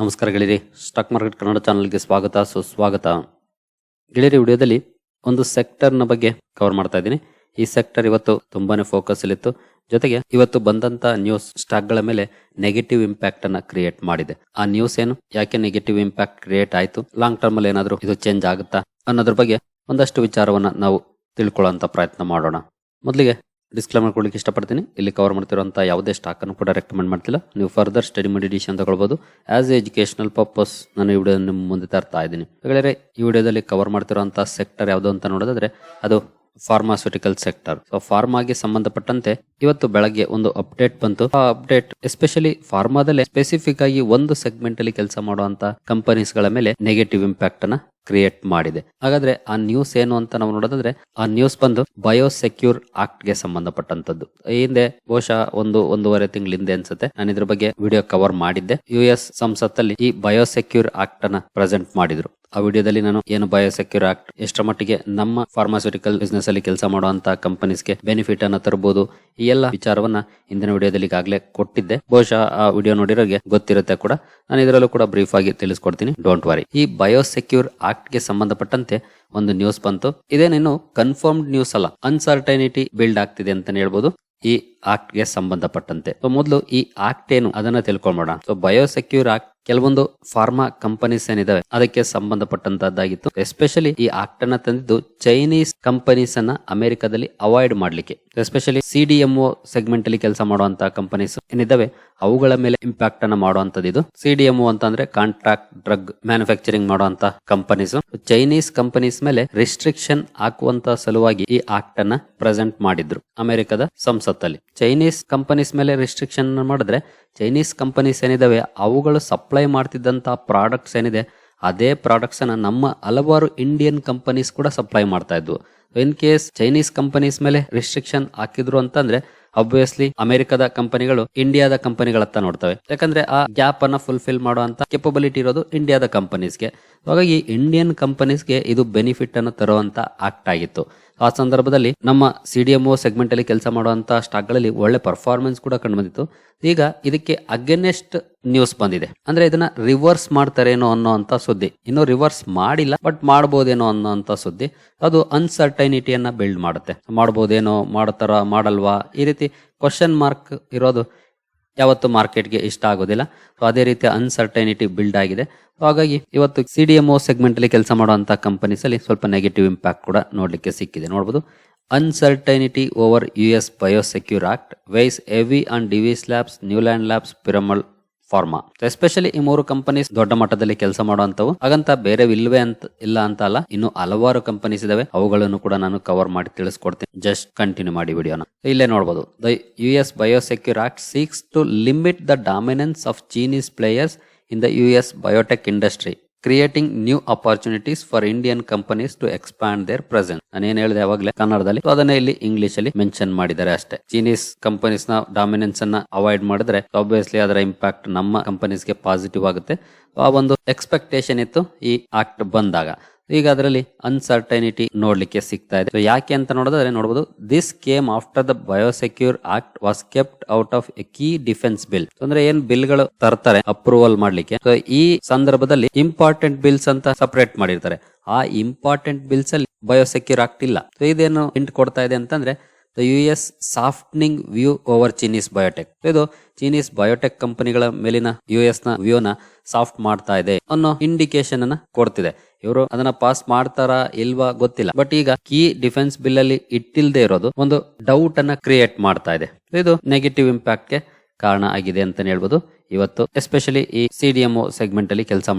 ನಮಸ್ಕಾರ ಗೆಳೆಯರಿ. Stock market Kannada ಚಾನಲ್ಗೆ ಸ್ವಾಗತ, ಸುಸ್ವಾಗತ. ಗೆಳೆಯರಿ ವಿಡಿಯೋದಲ್ಲಿ ಒಂದು ಸೆಕ್ಟರ್ನ ಬಗ್ಗೆ ಕವರ್ ಮಾಡ್ತಾ ಇದ್ದೀನಿ. ಈ ಸೆಕ್ಟರ್ ಇವತ್ತು ತುಂಬಾನೇ ಫೋಕಸ್ ಅಲ್ಲಿತ್ತು. ಜೊತೆಗೆ ಇವತ್ತು ಬಂದಂತ ನ್ಯೂಸ್ ಸ್ಟಾಕ್ಗಳ ಮೇಲೆ ನೆಗೆಟಿವ್ ಇಂಪ್ಯಾಕ್ಟ್ ಅನ್ನ ಕ್ರಿಯೇಟ್ ಮಾಡಿದೆ. ಆ ನ್ಯೂಸ್ ಏನು? ಯಾಕೆ ನೆಗೆಟಿವ್ ಇಂಪ್ಯಾಕ್ಟ್ ಕ್ರಿಯೇಟ್ ಆಯ್ತು? ಲಾಂಗ್ ಟರ್ಮ್ ಅಲ್ಲಿ ಏನಾದ್ರು ಇದು ಚೇಂಜ್ ಆಗುತ್ತಾ? ಅನ್ನೋದ್ರ ಬಗ್ಗೆ ಒಂದಷ್ಟು ವಿಚಾರವನ್ನ ನಾವು ತಿಳ್ಕೊಳ್ಳೋ ಪ್ರಯತ್ನ ಮಾಡೋಣ. ಮೊದಲಿಗೆ ಡಿಸ್ಕ್ಲೇಮರ್ ಕೊಡ್ಲಿಕ್ಕೆ ಇಷ್ಟಪಡ್ತೀನಿ. ಇಲ್ಲಿ ಕವರ್ ಮಾಡ್ತಿರುವಂತಹ ಯಾವುದೇ ಸ್ಟಾಕ್ ಅನ್ನು ಕೂಡ ರೆಕಮೆಂಡ್ ಮಾಡ್ತಿಲ್ಲ. ನೀವು ಫರ್ದರ್ ಸ್ಟಡಿ ಮೆಡಿಟೇಷನ್ ತಗೊಳ್ಬಹುದು ಆಸ್ ಎ ಎಜುಕೇಶನಲ್ ಪರ್ಪಸ್ ನಾನು ಈ ವಿಡಿಯೋ ನಿಮ್ಮ ಮುಂದೆ ತರ್ತಾ ಇದ್ದೀನಿ. ಹಾಗಾದ್ರೆ ಈ ವಿಡಿಯೋದಲ್ಲಿ ಕವರ್ ಮಾಡ್ತಿರೋಂಥ ಸೆಕ್ಟರ್ ಯಾವುದು ಅಂತ ನೋಡೋದಾದ್ರೆ ಅದು ಫಾರ್ಮಾಸ್ಯೂಟಿಕಲ್ ಸೆಕ್ಟರ್ ಸೊ ಫಾರ್ಮಾಗೆ ಸಂಬಂಧಪಟ್ಟಂತೆ ಇವತ್ತು ಬೆಳಗ್ಗೆ ಒಂದು ಅಪ್ಡೇಟ್ ಬಂತು. ಆ ಅಪ್ಡೇಟ್ ಎಸ್ಪೆಷಲಿ ಫಾರ್ಮಾದಲ್ಲಿ ಸ್ಪೆಸಿಫಿಕ್ ಆಗಿ ಒಂದು ಸೆಗ್ಮೆಂಟ್ ಅಲ್ಲಿ ಕೆಲಸ ಮಾಡುವಂತ ಕಂಪನೀಸ್ಗಳ ಮೇಲೆ ನೆಗೆಟಿವ್ ಇಂಪ್ಯಾಕ್ಟ್ ಅನ್ನ ಕ್ರಿಯೇಟ್ ಮಾಡಿದೆ. ಹಾಗಾದ್ರೆ ಆ ನ್ಯೂಸ್ ಏನು ಅಂತ ನಾವು ನೋಡೋದಾದ್ರೆ, ಆ ನ್ಯೂಸ್ ಬಂದು ಬಯೋಸೆಕ್ಯೂರ್ ಆಕ್ಟ್ಗೆ ಸಂಬಂಧಪಟ್ಟಂತದ್ದು ಹಿಂದೆ ಬಹುಶಃ ಒಂದು ಒಂದೂವರೆ ತಿಂಗಳ ಹಿಂದೆ ಅನ್ಸುತ್ತೆ. ನಾನು ಇದ್ರ ಬಗ್ಗೆ ವಿಡಿಯೋ ಕವರ್ ಮಾಡಿದ್ದೆ. ಯು ಎಸ್ ಸಂಸತ್ತಲ್ಲಿ ಈ ಬಯೋಸೆಕ್ಯೂರ್ ಆಕ್ಟ್ ಅನ್ನ ಪ್ರೆಸೆಂಟ್ ಮಾಡಿದ್ರು. ಆ ವಿಡಿಯೋದಲ್ಲಿ ನಾನು ಏನು ಬಯೋಸೆಕ್ಯೂರ್ ಆಕ್ಟ್ ಎಷ್ಟರ ಮಟ್ಟಿಗೆ ನಮ್ಮ ಫಾರ್ಮಾಸ್ಯೂಟಿಕಲ್ ಬಿಸ್ನೆಸ್ ಅಲ್ಲಿ ಕೆಲಸ ಮಾಡುವಂತ ಕಂಪನೀಸ್ಗೆ ಬೆನಿಫಿಟ್ ಅನ್ನ ತರಬಹುದು ಈ ಎಲ್ಲ ವಿಚಾರವನ್ನ ಇಂದಿನ ವಿಡಿಯೋದಲ್ಲಿ ಈಗಾಗಲೇ ಕೊಟ್ಟಿದ್ದೆ. ಬಹುಶಃ ಆ ವಿಡಿಯೋ ನೋಡಿರೋರಿಗೆ ಗೊತ್ತಿರುತ್ತೆ ಕೂಡ. ನಾನು ಇದರಲ್ಲೂ ಕೂಡ ಬ್ರೀಫ್ ಆಗಿ ತಿಳಿಸ್ಕೊಡ್ತೀನಿ. ಡೋಂಟ್ ವರಿ ಈ ಬಯೋಸೆಕ್ಯೂರ್ ಆಕ್ಟ್ ಗೆ ಸಂಬಂಧಪಟ್ಟಂತೆ ಒಂದು ನ್ಯೂಸ್ ಬಂತು. ಇದೇನೇನು ಕನ್ಫರ್ಮ್ಡ್ ನ್ಯೂಸ್ ಅಲ್ಲ. ಅನ್ಸರ್ಟೈನಿಟಿ ಬಿಲ್ಡ್ ಆಗ್ತಿದೆ ಅಂತಾನೆ ಹೇಳ್ಬೋದು. ಈ ಆಕ್ಟ್ಗೆ ಸಂಬಂಧಪಟ್ಟಂತೆ. ಸೊ, ಮೊದಲು ಈ ಆಕ್ಟ್ ಏನು ಅದನ್ನ ತಿಳ್ಕೊಂಬೋಣ ಸೊ, ಬಯೋಸೆಕ್ಯೂರ್ ಆಕ್ಟ್ ಕೆಲವೊಂದು ಫಾರ್ಮಾ ಕಂಪನೀಸ್ ಏನಿದಾವೆ, ಅದಕ್ಕೆ ಸಂಬಂಧಪಟ್ಟಂತದ್ದಾಗಿತ್ತು. ಎಸ್ಪೆಷಲಿ ಈ ಆಕ್ಟ್ ಅನ್ನ ತಂದಿದ್ದು ಚೈನೀಸ್ ಕಂಪನೀಸ್ ಅನ್ನ ಅಮೆರಿಕದಲ್ಲಿ ಅವಾಯ್ಡ್ ಮಾಡ್ಲಿಕ್ಕೆ. Especially C D M segment ಅಲ್ಲಿ ಕೆಲಸ ಮಾಡುವಂತಹ ಕಂಪನೀಸ್ ಏನಿದಾವೆ, ಅವುಗಳ ಮೇಲೆ ಇಂಪ್ಯಾಕ್ಟ್ ಅನ್ನ ಮಾಡುವಂತದ್ದು ಇದು. ಸಿ ಡಿ ಎಂ ಅಂತ ಅಂದ್ರೆ ಕಾಂಟ್ರಾಕ್ಟ್ ಡ್ರಗ್ ಮ್ಯಾನುಫ್ಯಾಕ್ಚರಿಂಗ್ ಮಾಡುವಂತ ಕಂಪನೀಸ್. ಚೈನೀಸ್ ಕಂಪನೀಸ್ ಮೇಲೆ ರಿಸ್ಟ್ರಿಕ್ಷನ್ ಹಾಕುವಂತ ಸಲುವಾಗಿ ಈ ಆಕ್ಟ್ ಅನ್ನ ಪ್ರೆಸೆಂಟ್ ಮಾಡಿದ್ರು ಅಮೆರಿಕದ ಸಂಸತ್ತಲ್ಲಿ. ಚೈನೀಸ್ ಕಂಪನೀಸ್ ಮೇಲೆ ರಿಸ್ಟ್ರಿಕ್ಷನ್ ಮಾಡಿದ್ರೆ ಚೈನೀಸ್ ಕಂಪನೀಸ್ ಏನಿದಾವೆ, ಅವುಗಳು ಸಪ್ಲೈ ಮಾಡ್ತಿದ್ದಂತ ಪ್ರಾಡಕ್ಟ್ಸ್ ಏನಿದೆ, ಅದೇ ಪ್ರಾಡಕ್ಟ್ಸ್ ಅನ್ನ ನಮ್ಮ ಹಲವಾರು ಇಂಡಿಯನ್ ಕಂಪನೀಸ್ ಕೂಡ ಸಪ್ಲೈ ಮಾಡ್ತಾ ಇದ್ವು. ಇನ್ ಕೇಸ್ ಚೈನೀಸ್ ಕಂಪನೀಸ್ ಮೇಲೆ ರಿಸ್ಟ್ರಿಕ್ಷನ್ ಹಾಕಿದ್ರು ಅಂತಂದ್ರೆ ಅಬ್ವಿಯಸ್ಲಿ ಅಮೆರಿಕದ ಕಂಪನಿಗಳು ಇಂಡಿಯಾದ ಕಂಪನಿಗಳತ್ತ ನೋಡ್ತವೆ. ಯಾಕಂದ್ರೆ ಆ ಗ್ಯಾಪ್ ಅನ್ನ ಫುಲ್ಫಿಲ್ ಮಾಡುವಂತ ಕೆಪಬಿಲಿಟಿ ಇರೋದು ಇಂಡಿಯಾದ ಕಂಪನೀಸ್ಗೆ ಹಾಗಾಗಿ ಇಂಡಿಯನ್ ಕಂಪನೀಸ್ಗೆ ಇದು ಬೆನಿಫಿಟ್ ಅನ್ನು ತರುವಂತ ಆಕ್ಟ್ ಆಗಿತ್ತು. ಆ ಸಂದರ್ಭದಲ್ಲಿ ನಮ್ಮ ಸಿ ಡಿ ಸೆಗ್ಮೆಂಟ್ ಅಲ್ಲಿ ಕೆಲಸ ಮಾಡುವಂತಹ ಸ್ಟಾಕ್ಗಳಲ್ಲಿ ಒಳ್ಳೆ ಪರ್ಫಾರ್ಮೆನ್ಸ್ ಕೂಡ ಕಂಡು ಬಂದಿತ್ತು ಈಗ ಇದಕ್ಕೆ ಅಗೇನೆಸ್ಟ್ ನ್ಯೂಸ್ ಬಂದಿದೆ. ಅಂದ್ರೆ ಇದನ್ನ ರಿವರ್ಸ್ ಮಾಡ್ತಾರೇನೋ ಅನ್ನೋ ಅಂತ ಸುದ್ದಿ. ಇನ್ನು ರಿವರ್ಸ್ ಮಾಡಿಲ್ಲ ಬಟ್ ಮಾಡಬಹುದೇನೋ ಅನ್ನೋ ಅಂತ ಸುದ್ದಿ. ಅದು ಅನ್ಸರ್ಟೈನಿಟಿಯನ್ನ ಬಿಲ್ಡ್ ಮಾಡುತ್ತೆ. ಮಾಡಬಹುದೇನೋ ಮಾಡ್ತಾರ ಮಾಡಲ್ವಾ? ಈ ರೀತಿ ಕ್ವಶನ್ ಮಾರ್ಕ್ ಇರೋದು ಯಾವತ್ತು ಮಾರ್ಕೆಟ್ಗೆ ಇಷ್ಟ ಆಗೋದಿಲ್ಲ. ಸೊ ಅದೇ ರೀತಿ ಅನ್ಸರ್ಟೈನಿಟಿ ಬಿಲ್ಡ್ ಆಗಿದೆ. ಹಾಗಾಗಿ ಇವತ್ತು ಸಿ ಡಿ ಎಂ ಸೆಗ್ಮೆಂಟ್ ಅಲ್ಲಿ ಕೆಲಸ ಮಾಡುವಂತ ಕಂಪನೀಸ್ ಅಲ್ಲಿ ಸ್ವಲ್ಪ ನೆಗೆಟಿವ್ ಇಂಪ್ಯಾಕ್ಟ್ ಕೂಡ ನೋಡ್ಲಿಕ್ಕೆ ಸಿಕ್ಕಿದೆ. ನೋಡಬಹುದು uncertainty over U S biosecure act wise AV and Divi's labs Neuland labs Piramal pharma. Especially ಈ ಮೂರು ಕಂಪನೀಸ್ ದೊಡ್ಡ ಮಟ್ಟದಲ್ಲಿ ಕೆಲಸ ಮಾಡುವಂತವು ಹಾಗಂತ ಬೇರೆ ಅಂತ, ಇಲ್ಲ ಅಂತ ಅಲ್ಲ, ಇನ್ನು ಹಲವಾರು ಕಂಪನೀಸ್ ಇದಾವೆ. ಅವುಗಳನ್ನು ಕೂಡ ನಾನು ಕವರ್ ಮಾಡಿ ತಿಳಿಸ್ಕೊಡ್ತೀನಿ. ಜಸ್ಟ್ ಕಂಟಿನ್ಯೂ ಮಾಡಿ ವಿಡಿಯೋನ ಇಲ್ಲೇ ನೋಡಬಹುದು the U S biosecure act seeks to limit the dominance of Chinese players in the U S biotech industry creating new opportunities for Indian companies to expand their presence ನಾನು ಏನ್ ಹೇಳಿದೆ ಯಾವಾಗಲೇ ಕನ್ನಡದಲ್ಲಿ. ಅದನ್ನೇ ಇಲ್ಲಿ ಇಂಗ್ಲಿಷ್ ಅಲ್ಲಿ ಮೆನ್ಷನ್ ಮಾಡಿದ್ದಾರೆ ಅಷ್ಟೇ. Chinese ಕಂಪನೀಸ್ನ ಡಾಮಿನೆನ್ಸ್ ಅನ್ನ ಅವಾಯ್ಡ್ ಮಾಡಿದ್ರೆ ಆಬ್ವಿಯಸ್ಲಿ ಅದರ ಇಂಪ್ಯಾಕ್ಟ್ ನಮ್ಮ ಕಂಪನೀಸ್ಗೆ ಪಾಸಿಟಿವ್ ಆಗುತ್ತೆ. ಆ ಒಂದು ಎಕ್ಸ್ಪೆಕ್ಟೇಷನ್ ಇತ್ತು ಈ ಆಕ್ಟ್ ಬಂದಾಗ. ಈಗ ಅದರಲ್ಲಿ ಅನ್ಸರ್ಟೈನಿಟಿ ನೋಡ್ಲಿಕ್ಕೆ ಸಿಗ್ತಾ ಇದೆ. ಯಾಕೆ ಅಂತ ನೋಡೋದಾದ್ರೆ ನೋಡಬಹುದು this came after the biosecure act was kept out of a key defence bill ಅಂದ್ರೆ ಏನ್ ಬಿಲ್ಗಳು ತರ್ತಾರೆ ಅಪ್ರೂವಲ್ ಮಾಡ್ಲಿಕ್ಕೆ. ಈ ಸಂದರ್ಭದಲ್ಲಿ ಇಂಪಾರ್ಟೆಂಟ್ ಬಿಲ್ಸ್ ಅಂತ ಸಪರೇಟ್ ಮಾಡಿರ್ತಾರೆ. ಆ ಇಂಪಾರ್ಟೆಂಟ್ ಬಿಲ್ಸ್ ಅಲ್ಲಿ ಬಯೋಸೆಕ್ಯೂರ್ ಆಕ್ಟ್ ಇಲ್ಲ. ಸೊ ಇದೇನು ಇಂಟ್ ಕೊಡ್ತಾ ಇದೆ ಅಂತಂದ್ರೆ the U S softening view over Chinese biotech ಇದು ಚೀನೀಸ್ ಬಯೋಟೆಕ್ ಕಂಪನಿಗಳ ಮೇಲಿನ ಯು ಎಸ್ನ ವ್ಯೂನ ಸಾಫ್ಟ್ ಮಾಡ್ತಾ ಇದೆ ಅನ್ನೋ ಇಂಡಿಕೇಶನ್ ಅನ್ನ ಕೊಡ್ತಿದೆ. ಇವರು ಅದನ್ನ ಪಾಸ್ ಮಾಡ್ತಾರಾ ಇಲ್ವಾ ಗೊತ್ತಿಲ್ಲ. ಬಟ್ ಈಗ ಕೀ ಡಿಫೆನ್ಸ್ ಬಿಲ್ ಅಲ್ಲಿ ಇಟ್ಟಿಲ್ದೇ ಇರೋದು ಒಂದು ಡೌಟ್ ಅನ್ನ ಕ್ರಿಯೇಟ್ ಮಾಡ್ತಾ ಇದೆ. ಇದು ನೆಗೆಟಿವ್ ಇಂಪ್ಯಾಕ್ಟ್ಗೆ ಕಾರಣ ಆಗಿದೆ ಅಂತ ಹೇಳ್ಬೋದು. ಇವತ್ತು ಎಸ್ಪೆಷಲಿ ಈ ಸಿ ಡಿ ಎಂ ಸೆಗ್ಮೆಂಟ್ ಅಲ್ಲಿ ಕೆಲಸ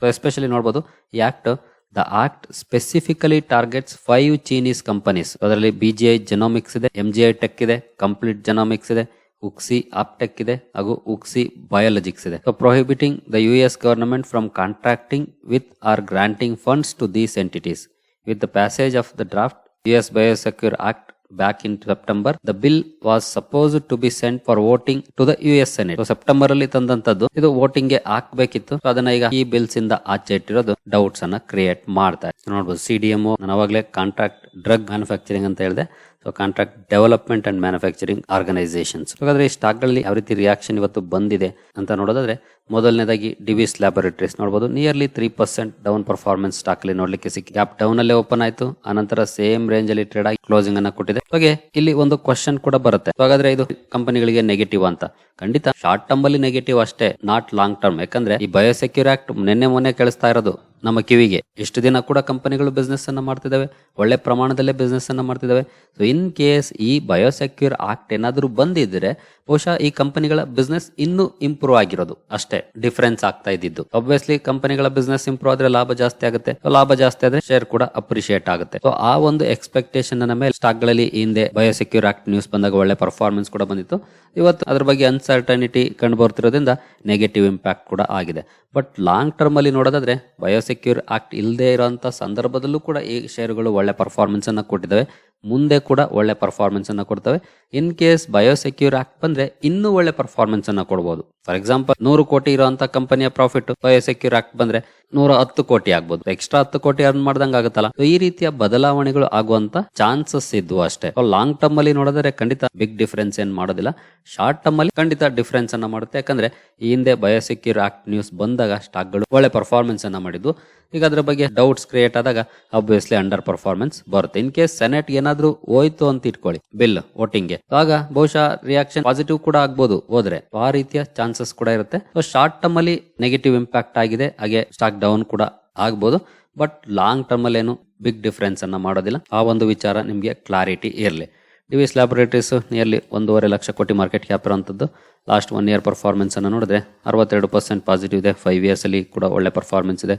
ಸೊ ಎಸ್ಪೆಷಲಿ ನೋಡಬಹುದು ಈ act the act specifically targets five Chinese companies. ಅದರಲ್ಲಿ ಬಿಜಿಐ ಜೆನೋಮಿಕ್ಸ್ ಇದೆ ಎಂ ಜಿ ಐ ಟೆಕ್ ಇದೆ ಕಂಪ್ಲೀಟ್ ಜೆನೋಮಿಕ್ಸ್ ಇದೆ ಉಕ್ಸಿ ಆಪ್ಟೆಕ್ ಇದೆ, ಹಾಗೂ ಉಕ್ಸಿ ಬಯಾಲಜಿಕ್ಸ್ ಇದೆ. So prohibiting the U S government from contracting with or granting funds to these entities with the passage of the draft U S biosecure act back in September the bill was suppose to be sent for voting to the U S senate September ಅಲ್ಲಿ ತಂದಂತದ್ದು ಇದು ವೋಟಿಂಗ್ಗೆ ಹಾಕ್ಬೇಕಿತ್ತು. So, ಅದನ್ನ ಈಗ ಈ bills ಇಂದ ಆಚೆ ಇಟ್ಟಿರೋದು doubts ಅನ್ನ create ಮಾಡ್ತಾ ಇದೆ ನೋಡಬಹುದು ಸಿ ಡಿ ಎಂ ನಾನು ಅವಾಗಲೇ ಕಾಂಟ್ರಾಕ್ಟ್ ಡ್ರಗ್ ಮ್ಯಾನುಫ್ಯಾಕ್ಚರಿಂಗ್ ಅಂತ ಹೇಳಿದೆ. So contract development and manufacturing organisations ಹಾಗಾದ್ರೆ ಈ ಸ್ಟಾಕ್ಗಳಲ್ಲಿ ಯಾವ ರೀತಿ ರಿಯಾಕ್ಷನ್ ಇವತ್ತು ಬಂದಿದೆ ಅಂತ ನೋಡೋದಾದ್ರೆ ಮೊದಲನೇದಾಗಿ ಡಿವಿಸ್ ಲ್ಯಾಬೊರೇಟರೀಸ್ ನೋಡಬಹುದು nearly three percent down performance stock ಅಲ್ಲಿ ನೋಡ್ಲಿಕ್ಕೆ ಸಿಕ್ಕಿ. ಗ್ಯಾಪ್ ಡೌನ್ ಅಲ್ಲೇ ಓಪನ್ ಆಯಿತು. ಆನಂತರ ಸೇಮ್ ರೇಂಜ್ ಅಲ್ಲಿ ಟ್ರೇಡ್ ಆಗಿ ಕ್ಲೋಸಿಂಗ್ ಅನ್ನ ಕೊಟ್ಟಿದೆ. ಹಾಗೆ ಇಲ್ಲಿ ಒಂದು ಕ್ವಶನ್ ಕೂಡ ಬರುತ್ತೆ. ಹಾಗಾದ್ರೆ ಇದು ಕಂಪನಿಗಳಿಗೆ ನೆಗೆಟಿವ್ ಅಂತ. ಖಂಡಿತ ಶಾರ್ಟ್ ಟರ್ಮ್ ಅಲ್ಲಿ ನೆಗೆಟಿವ್ ಅಷ್ಟೇ ನಾಟ್ ಲಾಂಗ್ ಟರ್ಮ್ ಯಾಕಂದ್ರೆ ಈ ಬಯೋಸೆಕ್ಯೂರ್ ಆಕ್ಟ್ ನಿನ್ನೆ ಮೊನ್ನೆ ಕೇಳಿಸ್ತಾ ಇರೋದು ನಮ್ಮ ಕಿವಿಗೆ. ಇಷ್ಟು ದಿನ ಕೂಡ ಕಂಪನಿಗಳು ಬಿಸ್ನೆಸ್ ಅನ್ನ ಮಾಡ್ತಿದ್ದಾವೆ. ಒಳ್ಳೆ ಪ್ರಮಾಣದಲ್ಲೇ ಬಿಸ್ನೆಸ್ ಅನ್ನ ಮಾಡ್ತಿದ್ದಾವೆ. ಸೊ ಇನ್ ಕೇಸ್ ಈ ಬಯೋಸೆಕ್ಯೂರ್ ಆಕ್ಟ್ ಏನಾದರೂ ಬಂದಿದ್ರೆ, ಬಹುಶಃ ಈ ಕಂಪನಿಗಳ ಬಿಸ್ನೆಸ್ ಇನ್ನೂ ಇಂಪ್ರೂವ್ ಆಗಿರೋದು. ಅಷ್ಟೇ. ಡಿಫರೆನ್ಸ್ ಆಗ್ತಾ ಇದ್ದಿದ್ದು. ಒಬ್ವಿಯಸ್ಲಿ ಕಂಪನಿಗಳ ಬಿಸ್ನೆಸ್ ಇಂಪ್ರೂವ್ ಆದ್ರೆ ಲಾಭ ಜಾಸ್ತಿ ಆಗುತ್ತೆ. ಲಾಭ ಜಾಸ್ತಿ ಆದ್ರೆ ಶೇರ್ ಕೂಡ ಅಪ್ರಿಶಿಯೇಟ್ ಆಗುತ್ತೆ. ಸೊ ಆ ಒಂದು ಎಕ್ಸ್ಪೆಕ್ಟೇಷನ್ನ ಮೇಲೆ ಸ್ಟಾಕ್ಗಳಲ್ಲಿ ಹಿಂದೆ ಬಯೋಸೆಕ್ಯೂರ್ ಆಕ್ಟ್ ನ್ಯೂಸ್ ಬಂದಾಗ ಒಳ್ಳೆ ಪರ್ಫಾರ್ಮೆನ್ಸ್ ಕೂಡ ಬಂದಿತ್ತು. ಇವತ್ತು ಅದ್ರ ಬಗ್ಗೆ ಅನ್ಸರ್ಟನಿಟಿ ಕಂಡು ಬರ್ತಿರೋದ್ರಿಂದ ನೆಗೆಟಿವ್ ಇಂಪ್ಯಾಕ್ಟ್ ಕೂಡ ಆಗಿದೆ. ಬಟ್ ಲಾಂಗ್ ಟರ್ಮ್ ಅಲ್ಲಿ ನೋಡೋದಾದ್ರೆ ಬಯೋಸೆಕ್ಯೂರ್ ಆಕ್ಟ್ ಇಲ್ಲದೆ ಇರುವಂತಹ ಸಂದರ್ಭದಲ್ಲೂ ಕೂಡ ಈ ಶೇರುಗಳು ಒಳ್ಳೆ ಪರ್ಫಾರ್ಮೆನ್ಸ್ ಅನ್ನ ಕೊಟ್ಟಿದ್ದಾವೆ. ಮುಂದೆ ಕೂಡ ಒಳ್ಳೆ ಪರ್ಫಾರ್ಮೆನ್ಸ್ ಅನ್ನ ಕೊಡ್ತವೆ. ಇನ್ ಕೇಸ್ ಬಯೋಸೆಕ್ಯೂರ್ ಆಕ್ಟ್ ಬಂದ್ರೆ ಇನ್ನೂ ಒಳ್ಳೆ ಪರ್ಫಾರ್ಮೆನ್ಸ್ ಅನ್ನ ಕೊಡಬಹುದು ಫಾರ್ ಎಕ್ಸಾಂಪಲ್ ನೂರು ಕೋಟಿ ಇರುವಂತ ಕಂಪನಿಯ ಪ್ರಾಫಿಟ್ ಬಯೋಸೆಕ್ಯೂರ್ ಆಕ್ಟ್ ಬಂದ್ರೆ ನೂರ ಹತ್ತು ಕೋಟಿ ಆಗ್ಬೋದು. ಎಕ್ಸ್ಟ್ರಾ ಹತ್ತು ಕೋಟಿ ಅರ್ನ್ ಮಾಡ್ದಂಗ ಆಗುತ್ತಲ್ಲ. ಈ ರೀತಿಯ ಬದಲಾವಣೆಗಳು ಆಗುವಂತ ಚಾನ್ಸಸ್ ಇದ್ವು ಅಷ್ಟೇ. ಲಾಂಗ್ ಟರ್ಮ್ ಅಲ್ಲಿ ನೋಡಿದ್ರೆ ಖಂಡಿತ ಬಿಗ್ ಡಿಫರೆನ್ಸ್ ಏನ್ ಮಾಡೋದಿಲ್ಲ. ಶಾರ್ಟ್ ಟರ್ಮ್ ಅಲ್ಲಿ ಖಂಡಿತ ಡಿಫರೆನ್ಸ್ ಅನ್ನ ಮಾಡುತ್ತೆ. ಯಾಕಂದ್ರೆ, ಈ ಹಿಂದೆ ಬಯೋಸೆಕ್ಯೂರ್ ಆಕ್ಟ್ ನ್ಯೂಸ್ ಬಂದಾಗ ಸ್ಟಾಕ್ಗಳು ಒಳ್ಳೆ ಪರ್ಫಾರ್ಮೆನ್ಸ್ ಅನ್ನ ಮಾಡಿದ್ವು ಈಗ ಅದ್ರ ಬಗ್ಗೆ ಡೌಟ್ಸ್ ಕ್ರಿಯೇಟ್ ಆದಾಗ ಅಬ್ವಿಯಸ್ಲಿ ಅಂಡರ್ ಪರ್ಫಾರ್ಮೆನ್ಸ್ ಬರುತ್ತೆ. ಇನ್ ಕೇಸ್ ಸೆನೆಟ್ ಏನಾದ್ರೂ ಹೋಯ್ತು ಅಂತ ಇಟ್ಕೊಳ್ಳಿ ಬಿಲ್ ವೋಟಿಂಗ್ ಆಗ ಬಹುಶಃ ರಿಯಾಕ್ಷನ್ ಪಾಸಿಟಿವ್ ಕೂಡ ಆಗ್ಬೋದು ಹೋದ್ರೆ. ಆ ರೀತಿಯ ಚಾನ್ಸಸ್ ಕೂಡ ಇರುತ್ತೆ. ಶಾರ್ಟ್ ಟರ್ಮ್ ಅಲ್ಲಿ ನೆಗೆಟಿವ್ ಇಂಪ್ಯಾಕ್ಟ್ ಆಗಿದೆ. ಹಾಗೆ ಸ್ಟಾಕ್ ಡೌನ್ ಕೂಡ ಆಗ್ಬೋದು. ಬಟ್ ಲಾಂಗ್ ಟರ್ಮ್ ಅಲ್ಲಿ ಏನು ಬಿಗ್ ಡಿಫ್ರೆನ್ಸ್ ಅನ್ನ ಮಾಡೋದಿಲ್ಲ. ಆ ಒಂದು ವಿಚಾರ ನಿಮಗೆ ಕ್ಲಾರಿಟಿ ಇರಲಿ. ಡಿವಿಸ್ ಲ್ಯಾಬೊರೇಟರೀಸ್ ನಿಯರ್ಲಿ ಒಂದೂವರೆ ಲಕ್ಷ ಕೋಟಿ ಮಾರ್ಕೆಟ್ ಕ್ಯಾಪ್ ಇರುವಂಥದ್ದು ಲಾಸ್ಟ್ ಒನ್ ಇಯರ್ ಪರ್ಫಾರ್ಮೆನ್ಸನ್ನು ನೋಡಿದ್ರೆ ಅರವತ್ತೆರಡು ಪರ್ಸೆಂಟ್ ಪಾಸಿಟಿವ್ ಇದೆ. ಫೈವ್ ಇಯರ್ಸ್ ಅಲ್ಲಿ ಕೂಡ ಒಳ್ಳೆ ಪರ್ಫಾರ್ಮೆನ್ಸ್ ಇದೆ.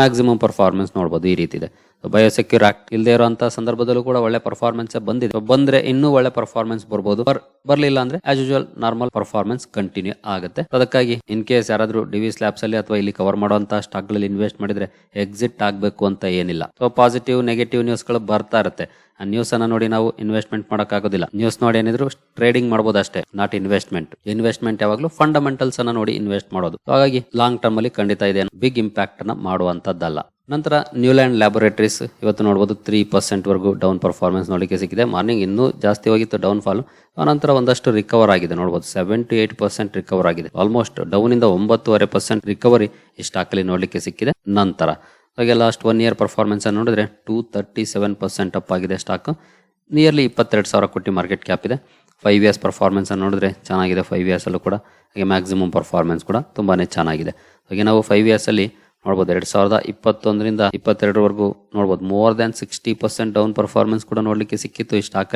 ಮ್ಯಾಕ್ಸಿಮಮ್ ಪರ್ಫಾರ್ಮೆನ್ಸ್ ನೋಡಬಹುದು ಈ ರೀತಿ ಇದೆ ಬಯೋಸೆಕ್ಯೂರ್ ಆಕ್ಟ್ ಇಲ್ಲದೆ ಇರುವಂತ ಸಂದರ್ಭದಲ್ಲೂ ಕೂಡ ಒಳ್ಳೆ ಪರ್ಫಾರ್ಮೆನ್ಸ್ ಬಂದಿದೆ. ಬಂದ್ರೆ ಇನ್ನೂ ಒಳ್ಳೆ ಪರ್ಫಾರ್ಮೆನ್ಸ್ ಬರ್ಬೋದು. ಬರ್ ಬರ್ಲಿಲ್ಲ ಅಂದ್ರೆ as usual normal performance continue ಆಗುತ್ತೆ. ಅದಕ್ಕಾಗಿ ಇನ್ ಕೇಸ್ ಯಾರಾದರೂ ಡಿವಿ ಸ್ಲ್ಯಾಬ್ಸ್ ಅಲ್ಲಿ ಅಥವಾ ಇಲ್ಲಿ ಕವರ್ ಮಾಡುವಂತಹ ಸ್ಟಾಕ್ಗಳಲ್ಲಿ ಇನ್ವೆಸ್ಟ್ ಮಾಡಿದ್ರೆ ಎಕ್ಸಿಟ್ ಆಗಬೇಕು ಅಂತ ಏನಿಲ್ಲ. ಸೊ ಪಾಸಿಟಿವ್ ನೆಗೆಟಿವ್ ನ್ಯೂಸ್ಗಳು ಬರ್ತಾ ಇರುತ್ತೆ. ಆ ನ್ಯೂಸ್ ಅನ್ನ ನೋಡಿ ನಾವು ಇನ್ವೆಸ್ಟ್ಮೆಂಟ್ ಮಾಡಕ್ ಆಗೋದಿಲ್ಲ ನ್ಯೂಸ್ ನೋಡಿ ಏನಿದ್ರು ಟ್ರೇಡಿಂಗ್ ಮಾಡಬಹುದು ಅಷ್ಟೇ ನಾಟ್ ಇನ್ವೆಸ್ಟ್ಮೆಂಟ್ ಇನ್ವೆಸ್ಟ್ಮೆಂಟ್ ಯಾವಾಗಲೂ ಫಂಡಮೆಂಟಲ್ಸ್ ಅನ್ನ ನೋಡಿ ಇನ್ವೆಸ್ಟ್ ಮಾಡೋದು. ಹಾಗಾಗಿ ಲಾಂಗ್ ಟರ್ಮ್ ಅಲ್ಲಿ ಖಂಡಿತ ಇದೆ ಬಿಗ್ ಇಂಪ್ಯಾಕ್ಟ್ ಅನ್ನ ಮಾಡುವಂತದ್ದಲ್ಲ ನಂತರ ನ್ಯೂಲ್ಯಾಂಡ್ ಲ್ಯಾಬೊರೇಟರೀಸ್ ಇವತ್ತು ನೋಡಬಹುದು ತ್ರೀ ಪರ್ಸೆಂಟ್ ವರೆಗೂ ಡೌನ್ ಪರ್ಫಾರ್ಮೆನ್ಸ್ ನೋಡಲಿಕ್ಕೆ ಸಿಕ್ಕಿದೆ. ಮಾರ್ನಿಂಗ್ ಇನ್ನೂ ಜಾಸ್ತಿ ಹೋಗಿತ್ತು ಡೌನ್ ಫಾಲ್ ಆನಂತರ ಒಂದಷ್ಟು ರಿಕವರ್ ಆಗಿದೆ ನೋಡಬಹುದು seven to eight percent recover ಆಗಿದೆ. ಆಲ್ಮೋಸ್ಟ್ ಡೌನ್ ಇಂದ ಒಂಬತ್ತುವರೆ ಪರ್ಸೆಂಟ್ ರಿಕವರಿ ಈ ಸ್ಟಾಕ್ ಅಲ್ಲಿ ನೋಡಲಿಕ್ಕೆ ಸಿಕ್ಕಿದೆ. ನಂತರ ಹಾಗೆ ಲಾಸ್ಟ್ ಒನ್ ಇಯರ್ ಪರ್ಫಾರ್ಮೆನ್ಸ್ ಅನ್ನು ನೋಡಿದ್ರೆ two thirty seven percent up ಆಗಿದೆ ಸ್ಟಾಕ್ ನಿಯರ್ಲಿ ಇಪ್ಪತ್ತೆರಡು ಸಾವಿರ ಕೋಟಿ ಮಾರ್ಕೆಟ್ ಕ್ಯಾಪ್ ಇದೆ. ಫೈವ್ ಇಯರ್ಸ್ ಪರ್ಫಾರ್ಮೆನ್ಸ್ ಅನ್ನು ನೋಡಿದ್ರೆ ಚೆನ್ನಾಗಿದೆ ಫೈವ್ ಇಯರ್ಸಲ್ಲೂ ಕೂಡ. ಹಾಗೆ ಮ್ಯಾಕ್ಸಿಮಮ್ ಪರ್ಫಾರ್ಮೆನ್ಸ್ ಕೂಡ ತುಂಬಾ ಚೆನ್ನಾಗಿದೆ. ಹಾಗೆ ನಾವು ಫೈವ್ ಇಯರ್ಸಲ್ಲಿ ನೋಡ್ಬೋದು, ಎರಡು ಸಾವಿರದ ಇಪ್ಪತ್ತೊಂದರಿಂದ ಇಪ್ಪತ್ತೆರಡರವರೆಗೂ ನೋಡ್ಬೋದು. More than sixty percent down performance ಕೂಡ ನೋಡಲಿಕ್ಕೆ ಸಿಕ್ಕಿತ್ತು ಈ ಸ್ಟಾಕ್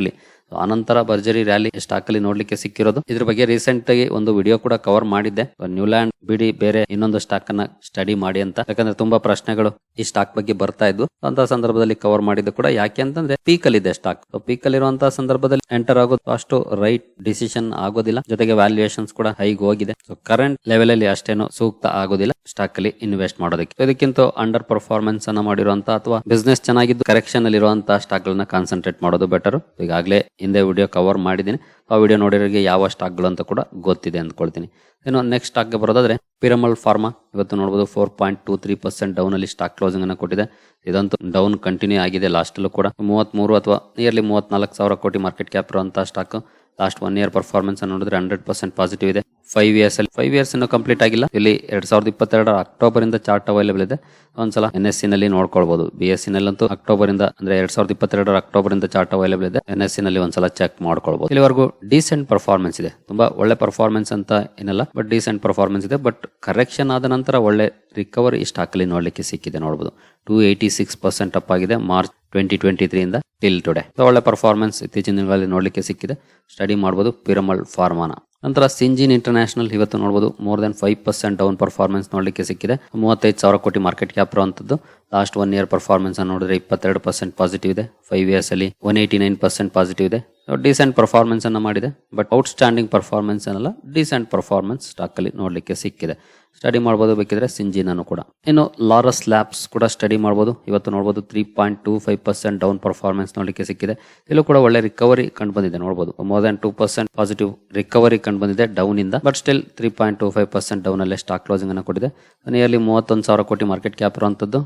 ಅನಂತರ ಭರ್ಜರಿ ರ್ಯಾಲಿ ಸ್ಟಾಕ್ ಅಲ್ಲಿ ನೋಡ್ಲಿಕ್ಕೆ ಸಿಕ್ಕಿರೋದು. ಇದ್ರ ಬಗ್ಗೆ ರೀಸೆಂಟ್ ಆಗಿ ಒಂದು ವಿಡಿಯೋ ಕೂಡ ಕವರ್ ಮಾಡಿದ್ದೆ. ನ್ಯೂಲ್ಯಾಂಡ್ ಬಿಡಿ, ಬೇರೆ ಇನ್ನೊಂದು ಸ್ಟಾಕ್ ಅನ್ನ ಸ್ಟಡಿ ಮಾಡಿ ಅಂತ. ಯಾಕಂದ್ರೆ ತುಂಬಾ ಪ್ರಶ್ನೆಗಳು ಈ ಸ್ಟಾಕ್ ಬಗ್ಗೆ ಬರ್ತಾ ಇದ್ವು. ಅಂತ ಸಂದರ್ಭದಲ್ಲಿ ಕವರ್ ಮಾಡಿದ್ದು ಕೂಡ ಯಾಕೆ ಅಂತಂದ್ರೆ ಪೀಕ್ ಅಲ್ಲಿ ಇದೆ ಸ್ಟಾಕ್ ಪೀಕ್ ಅಲ್ಲಿ ಇರುವಂತಹ ಸಂದರ್ಭದಲ್ಲಿ ಎಂಟರ್ ಆಗೋದು ಅಷ್ಟು ರೈಟ್ ಡಿಸಿಷನ್ ಆಗೋದಿಲ್ಲ. ಜೊತೆಗೆ ವ್ಯಾಲ್ಯೂಯೇಷನ್ಸ್ ಕೂಡ ಹೈಗ್ ಹೋಗಿದೆ. ಸೊ ಕರೆಂಟ್ ಲೆವೆಲ್ ಅಲ್ಲಿ ಅಷ್ಟೇನು ಸೂಕ್ತ ಆಗೋದಿಲ್ಲ ಸ್ಟಾಕ್ ಅಲ್ಲಿ ಇನ್ವೆಸ್ಟ್ ಮಾಡೋದಕ್ಕೆ. ಇದಕ್ಕಿಂತ ಅಂಡರ್ ಪರ್ಫಾರ್ಮೆನ್ಸ್ ಅನ್ನ ಮಾಡಿರುವಂತಹ ಅಥವಾ ಬಿಸ್ನೆಸ್ ಚೆನ್ನಾಗಿದ್ದು ಕರೆಕ್ಷನ್ ಅಲ್ಲಿ ಇರುವಂತಹ ಸ್ಟಾಕ್ ಗಳನ್ನ ಕಾನ್ಸಂಟ್ರೇಟ್ ಮಾಡೋದು ಬೆಟರ್ ಈಗಾಗಲೇ ಹಿಂದೆ ವಿಡಿಯೋ ಕವರ್ ಮಾಡಿದ್ದೀನಿ. ಆ ವಿಡಿಯೋ ನೋಡಿರೋರಿಗೆ ಯಾವ ಸ್ಟಾಕ್ಗಳು ಅಂತ ಕೂಡ ಗೊತ್ತಿದೆ ಅಂದ್ಕೊಳ್ತೀನಿ. ಇನ್ನು ನೆಕ್ಸ್ಟ್ ಸ್ಟಾಕ್ಗೆ ಬರೋದಾದ್ರೆ ಪಿರಮಲ್ ಫಾರ್ಮಾ ಇವತ್ತು ನೋಡ್ಬೋದು four point two three percent ಡೌನಲ್ಲಿ stock closing ಅನ್ನು ಕೊಟ್ಟಿದೆ. ಇದಂತೂ ಡೌನ್ ಕಂಟಿನ್ಯೂ ಆಗಿದೆ ಲಾಸ್ಟಲ್ಲೂ ಕೂಡ. ಮೂವತ್ಮೂರು ಅಥವಾ ನಿಯರ್ಲಿ ಮೂವತ್ನಾಲ್ಕು ಸಾವಿರ ಕೋಟಿ ಮಾರ್ಕೆಟ್ ಕ್ಯಾಪ್ ಇರುವಂತಹ stock last one year performance ನೋಡಿದ್ರೆ ಹಂಡ್ರೆಡ್ ಪರ್ಸೆಂಟ್ ಪಾಸಿಟಿವ್ ಇದೆ. ಫೈವ್ ಇಯರ್ಸ್ ಅಲ್ಲಿ ಫೈವ್ ಇಯರ್ಸ್ ಅನ್ನು ಕಂಪ್ಲೀಟ್ ಆಗಿಲ್ಲ. ಇಲ್ಲಿ ಎರಡ್ ಸಾವಿರದ ಇಪ್ಪತ್ತೆರಡರ ಅಕ್ಟೋಬರ್ ಇಂದ ಚಾರ್ಟ್ ಅವೈಲೇಬಲ್ ಇದೆ. ಒಂದ್ಸಲ ಎನ್ ಎಸ್ ಸಿ ನಲ್ಲಿ ನೋಡ್ಕೊಳ್ಬಹುದು ಬಿ ಎಸ್ ಸಿ ನಲ್ಲಂತೂ ಅಕ್ಟೋಬರ್ ಇಂದ, ಅಂದ್ರೆ ಎರಡ್ ಸಾವಿರದ ಇಪ್ಪತ್ತೆರಡರ ಅಕ್ಟೋಬರ್ ಇಂದ ಚಾರ್ಟ್ ಅವೈಲೇಬಲ್ ಇದೆ. ಎನ್ ಎಸ್ ಸಿ ನಲ್ಲಿ ಒಂದ್ಸಲ ಚೆಕ್ ಮಾಡ್ಕೊಳ್ಬಹುದು ಇಲ್ಲಿವರೆಗೂ ಡೀಸೆಂಟ್ ಪರ್ಫಾರ್ಮೆನ್ಸ್ ಇದೆ. ತುಂಬಾ ಒಳ್ಳೆ ಪರ್ಫಾರ್ಮೆನ್ಸ್ ಅಂತ ಏನಲ್ಲ ಬಟ್ ಡೀಸೆಂಟ್ ಪರ್ಫಾರ್ಮೆನ್ಸ್ ಇದೆ. ಬಟ್ ಕರೆಕ್ಷನ್ ಆದ ನಂತರ ಒಳ್ಳೆ ರಿಕವರಿ ಸ್ಟಾಕ್ ಅಲ್ಲಿ ನೋಡ್ಲಿಕ್ಕೆ ಸಿಕ್ಕಿದೆ ನೋಡಬಹುದು two eighty six percent up ಆಗಿದೆ. ಮಾರ್ಚ್ ಟ್ವೆಂಟಿ ಟ್ವೆಂಟಿ ತ್ರೀ ಇಂದ ಟಿಲ್ ಟುಡೆ ಒಳ್ಳೆ ಪರ್ಫಾರ್ಮೆನ್ಸ್ ಇತ್ತೀಚಿನ ದಿನಗಳಲ್ಲಿ ನೋಡಲಿಕ್ಕೆ ಸಿಕ್ಕಿದೆ. ಸ್ಟಡಿ ಮಾಡಬಹುದು ಪಿರಮಲ್ ಫಾರ್ಮಾನ ನಂತರ ಸಿಂಜಿನ್ ಇಂಟರ್ನ್ಯಾಷನಲ್ ಇವತ್ತು ನೋಡಬಹುದು more than five percent down performance ನೋಡಲಿಕ್ಕೆ ಸಿಕ್ಕಿದೆ. ಮೂವತ್ತೈದು ಸಾವಿರ ಕೋಟಿ ಮಾರ್ಕೆಟ್ ಕ್ಯಾಪ್ ಇರುವಂತದ್ದು. ಲಾಸ್ಟ್ ಒನ್ ಇಯರ್ ಪರ್ಫಾರ್ಮೆನ್ಸ್ ನೋಡಿದ್ರೆ ಇಪ್ಪತ್ತೆರಡು ಪರ್ಸೆಂಟ್ ಪಾಸಿಟಿವ್ ಇದೆ. ಫೈವ್ ಇಯರ್ಸ್ ಅಲ್ಲಿ one eighty nine percent positive ಇದೆ ಡಿಸೆಂಟ್ ಪರ್ಫಾರ್ಮೆನ್ಸ್ ಅನ್ನ ಮಾಡಿದೆ. ಬಟ್ ಔಟ್ ಸ್ಟ್ಯಾಂಡಿಂಗ್ ಪರ್ಫಾರ್ಮೆನ್ಸ್ ಅನ್ನಲ್ಲ ಡಿಸೆಂಟ್ ಪರ್ಫಾರ್ಮೆನ್ಸ್ ಸ್ಟಾಕ್ ಅಲ್ಲಿ ನೋಡಲಿಕ್ಕೆ ಸಿಕ್ಕಿದೆ. ಸ್ಟಡಿ ಮಾಡಬಹುದು ಬೇಕಿದ್ರೆ ಸಿಂಜಿನ್ ಅನ್ನು ಕೂಡ. ಇನ್ನು ಲಾರಸ್ ಲ್ಯಾಬ್ಸ್ ಕೂಡ ಸ್ಟಡಿ ಮಾಡಬಹುದು ಇವತ್ತು ನೋಡಬಹುದು three point two five percent down performance ನೋಡಲಿಕ್ಕೆ ಸಿಕ್ಕಿದೆ. ಇಲ್ಲೂ ಕೂಡ ಒಳ್ಳೆ ರಿಕವರಿ ಕಂಡು ಬಂದಿದೆ ನೋಡಬಹುದು more than two percent positive recovery ಕಂಡು ಬಂದಿದೆ ಡೌನ್ ಇಂದ. But still three point two five percent down ಅಲ್ಲೇ ಸ್ಟಾಕ್ ಕ್ಲೋಸಿಂಗ್ ಅನ್ನು ಕೊಟ್ಟಿದೆ. ನಿಯರ್ಲಿ ಮೂವತ್ತೊಂದು ಸಾವಿರ ಕೋಟಿ ಮಾರ್ಕೆಟ್ ಕ್ಯಾಪ್ ಇರುವಂತದ್ದು.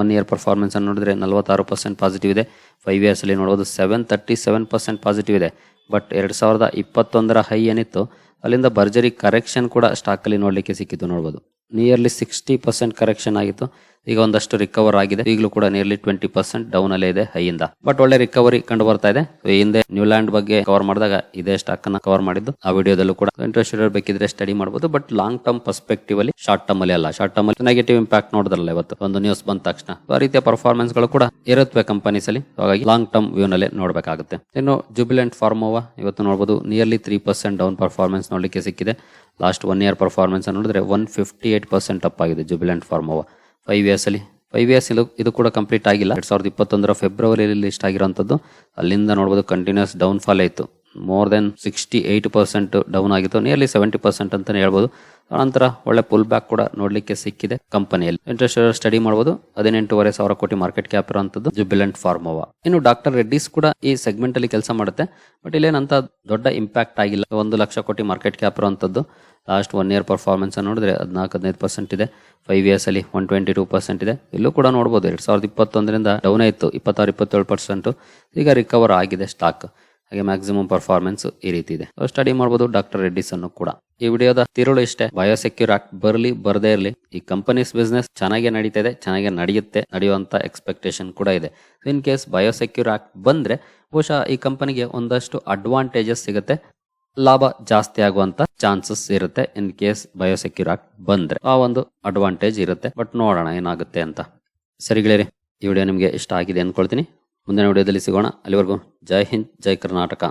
ಒನ್ ಇಯರ್ ಪರ್ಫಾರ್ಮೆನ್ಸ್ ಅನ್ನು ನೋಡಿದ್ರೆ ನಲವತ್ತಾರು ಪರ್ಸೆಂಟ್ ಪಾಸಿಟಿವ್ ಇದೆ. ಫೈವ್ ಇಯರ್ಸ್ ಅಲ್ಲಿ ನೋಡಬಹುದು seven thirty seven percent positive ಇದೆ. ಬಟ್ ಎರಡು ಸಾವಿರದ ಇಪ್ಪತ್ತೊಂದರ ಹೈ ಏನಿತ್ತು, ಅಲ್ಲಿಂದ ಭರ್ಜರಿ ಕರೆಕ್ಷನ್ ಕೂಡ ಸ್ಟಾಕ್ ಅಲ್ಲಿ ನೋಡ್ಲಿಕ್ಕೆ ಸಿಕ್ಕಿತ್ತು ನೋಡಬಹುದು ನಿಯರ್ಲಿ ಸಿಕ್ಸ್ಟಿ ಪರ್ಸೆಂಟ್ ಕರೆಕ್ಷನ್ ಆಗಿತ್ತು. ಈಗ ಒಂದಷ್ಟು ರಿಕವರ್ ಆಗಿದೆ. ಈಗಲೂ ಕೂಡ ನಿಯರ್ಲಿ ಟ್ವೆಂಟಿ ಪರ್ಸೆಂಟ್ ಡೌನ್ ಅಲ್ಲೇ ಇದೆ ಹೈಯಿಂದ. ಬಟ್ ಒಳ್ಳೆ ರಿಕವರಿ ಕಂಡು ಬರ್ತಾ ಇದೆ. ಹಿಂದೆ ನ್ಯೂಲ್ಯಾಂಡ್ ಬಗ್ಗೆ ಕವರ್ ಮಾಡಿದಾಗ ಇದೇ ಸ್ಟಾಕ್ ಅನ್ನ ಕವರ್ ಮಾಡಿದ್ದು. ಆ ವಿಡಿಯೋದಲ್ಲೂ ಕೂಡ ಇಂಟ್ರೆಸ್ಟ್ ಇರೋ ಬೇಕಿದ್ರೆ ಸ್ಟಡಿ ಮಾಡಬಹುದು ಬಟ್ ಲಾಂಗ್ ಟರ್ಮ್ ಪರ್ಸ್ಪೆಕ್ಟಿವ್ ಅಲ್ಲಿ ಶಾರ್ಟ್ ಟರ್ಮ್ ಅಲ್ಲಿ ಅಲ್ಲ. ಶಾರ್ಟ್ ಟರ್ಮ್ ಅಲ್ಲಿ ನೆಗೆಟಿವ್ ಇಂಪ್ಯಾಕ್ಟ್ ನೋಡಿದ್ರಲ್ಲ ಇವತ್ತು. ಒಂದು ನ್ಯೂಸ್ ಬಂದ ತಕ್ಷಣ. ಆ ರೀತಿಯ ಪರ್ಫಾರ್ಮೆನ್ಸ್ಗಳು ಕೂಡ ಇರುತ್ತವೆ ಕಂಪನೀಸ್ ಅಲ್ಲಿ. ಹಾಗಾಗಿ ಲಾಂಗ್ ಟರ್ಮ್ ವ್ಯೂ ನಲ್ಲಿ ನೋಡಬೇಕಾಗುತ್ತೆ. ಇನ್ನು ಜುಬಿಲೆಂಟ್ ಫಾರ್ಮೋವ ಇವತ್ತು ನೋಡಬಹುದು nearly three percent down performance ನೋಡಲಿಕ್ಕೆ ಸಿಕ್ಕಿದೆ. ಲಾಸ್ಟ್ ಒನ್ ಇಯರ್ ಪರ್ಫಾರ್ಮೆನ್ಸ್ ನೋಡಿದ್ರೆ one fifty eight percent up ಆಗಿದೆ ಜುಬಿಲೆಂಟ್ ಫಾರ್ಮೋವಾ ಫೈವ್ ಇಯರ್ಸ್ ಅಲ್ಲಿ. ಫೈವ್ ಇಯರ್ಸ್ ಇದು ಇದು ಕೂಡ ಕಂಪ್ಲೀಟ್ ಆಗಿಲ್ಲ. ಎರಡು ಸಾವಿರದ ಇಪ್ಪತ್ತೊಂದರ ಫೆಬ್ರವರಿಯಲ್ಲಿ ಲಿಸ್ಟ್ ಆಗಿರೋಂಥದ್ದು. ಅಲ್ಲಿಂದ ನೋಡ್ಬೋದು ಕಂಟಿನ್ಯೂಸ್ ಡೌನ್ ಫಾಲ್ ಆಯಿತು. More than sixty eight percent down ಆಗಿತ್ತು. ನಿಯರ್ಲಿ ಸೆವೆಂಟಿ ಪರ್ಸೆಂಟ್ ಅಂತಲೇ ಹೇಳ್ಬೋದು. ನಂತರ ಒಳ್ಳೆ ಪುಲ್ ಬ್ಯಾಕ್ ಕೂಡ ನೋಡ್ಲಿಕ್ಕೆ ಸಿಕ್ಕಿದೆ. ಕಂಪನಿಯಲ್ಲಿ ಇಂಟ್ರೆಸ್ಟ್ ಸ್ಟಡಿ ಮಾಡಬಹುದು ಹದಿನೆಂಟೂವರೆ ಸಾವಿರ ಕೋಟಿ ಮಾರ್ಕೆಟ್ ಕ್ಯಾಪ್ ಇರುವಂತದ್ದು ಜುಬಿಲೆಂಟ್ ಫಾರ್ಮೋವಾ ಇನ್ನು ಡಾಕ್ಟರ್ ರೆಡ್ಡಿಸ್ ಕೂಡ ಈ ಸೆಗ್ಮೆಂಟ್ ಅಲ್ಲಿ ಕೆಲಸ ಮಾಡುತ್ತೆ. ಬಟ್ ಇಲ್ಲೇನಂತ ದೊಡ್ಡ ಇಂಪ್ಯಾಕ್ಟ್ ಆಗಿಲ್ಲ. ಒಂದು ಲಕ್ಷ ಕೋಟಿ ಮಾರ್ಕೆಟ್ ಕ್ಯಾಪ್ ಇರುವಂತದ್ದು. ಲಾಸ್ಟ್ ಒನ್ ಇಯರ್ ಪರ್ಫಾರ್ಮೆನ್ಸ್ ನೋಡಿದ್ರೆ ಹದಿನಾಲ್ಕು, ಹದಿನೈದು ಪರ್ಸೆಂಟ್ ಇದೆ. ಫೈವ್ ಇಯರ್ಸ್ ಅಲ್ಲಿ ಒನ್ ಟ್ವೆಂಟಿ ಟೂ ಪರ್ಸೆಂಟ್ ಇದೆ. ಇಲ್ಲೂ ಕೂಡ ನೋಡಬಹುದು ಎರಡ್ ಸಾವಿರದ ಇಪ್ಪತ್ತೊಂದರಿಂದ ಡೌನ್ ಆಯಿತು. ಇಪ್ಪತ್ತಾರು, ಇಪ್ಪತ್ತೇಳು ಪರ್ಸೆಂಟ್ ಈಗ ರಿಕವರ್ ಆಗಿದೆ ಸ್ಟಾಕ್ ಹಾಗೆ ಮ್ಯಾಕ್ಸಿಮಮ್ ಪರ್ಫಾರ್ಮೆನ್ಸ್ ಈ ರೀತಿ ಇದೆ. ಸ್ಟಡಿ ಮಾಡಬಹುದು ಡಾಕ್ಟರ್ ರೆಡ್ಡಿಸ್ ಅನ್ನು ಕೂಡ. ಈ ವಿಡಿಯೋದ ತಿರುಳು ಇಷ್ಟೇ. ಬಯೋಸೆಕ್ಯೂರ್ ಆಕ್ಟ್ ಬರಲಿ, ಬರದೇ ಇರಲಿ, ಈ ಕಂಪನೀಸ್ ಬಿಸ್ನೆಸ್ ಚೆನ್ನಾಗಿ ನಡೀತಾ ಇದೆ ಚೆನ್ನಾಗಿ ನಡೆಯುತ್ತೆ, ನಡೆಯುವಂತ ಎಕ್ಸ್ಪೆಕ್ಟೇಷನ್ ಕೂಡ ಇದೆ. ಇನ್ ಕೇಸ್ ಬಯೋಸೆಕ್ಯೂರ್ ಆಕ್ಟ್ ಬಂದ್ರೆ ಬಹುಶಃ ಈ ಕಂಪನಿಗೆ ಒಂದಷ್ಟು ಅಡ್ವಾಂಟೇಜಸ್ ಸಿಗುತ್ತೆ, ಲಾಭ ಜಾಸ್ತಿ ಆಗುವಂತ ಚಾನ್ಸಸ್ ಇರುತ್ತೆ ಇನ್ ಕೇಸ್ ಬಯೋಸೆಕ್ಯೂರ್ ಆಕ್ಟ್ ಬಂದ್ರೆ. ಆ ಒಂದು ಅಡ್ವಾಂಟೇಜ್ ಇರುತ್ತೆ, ಬಟ್ ನೋಡೋಣ ಏನಾಗುತ್ತೆ ಅಂತ. ಸರಿ ಗೆಳೆಯರಿ, ಈ ವಿಡಿಯೋ ನಿಮಗೆ ಇಷ್ಟ ಆಗಿದೆ ಅಂದ್ಕೊಳ್ತೀನಿ ಮುಂದಿನ ವಿಡಿಯೋದಲ್ಲಿ ಸಿಗೋಣ. ಅಲ್ಲಿವರೆಗೂ ಜೈ ಹಿಂದ್, ಜೈ ಕರ್ನಾಟಕ.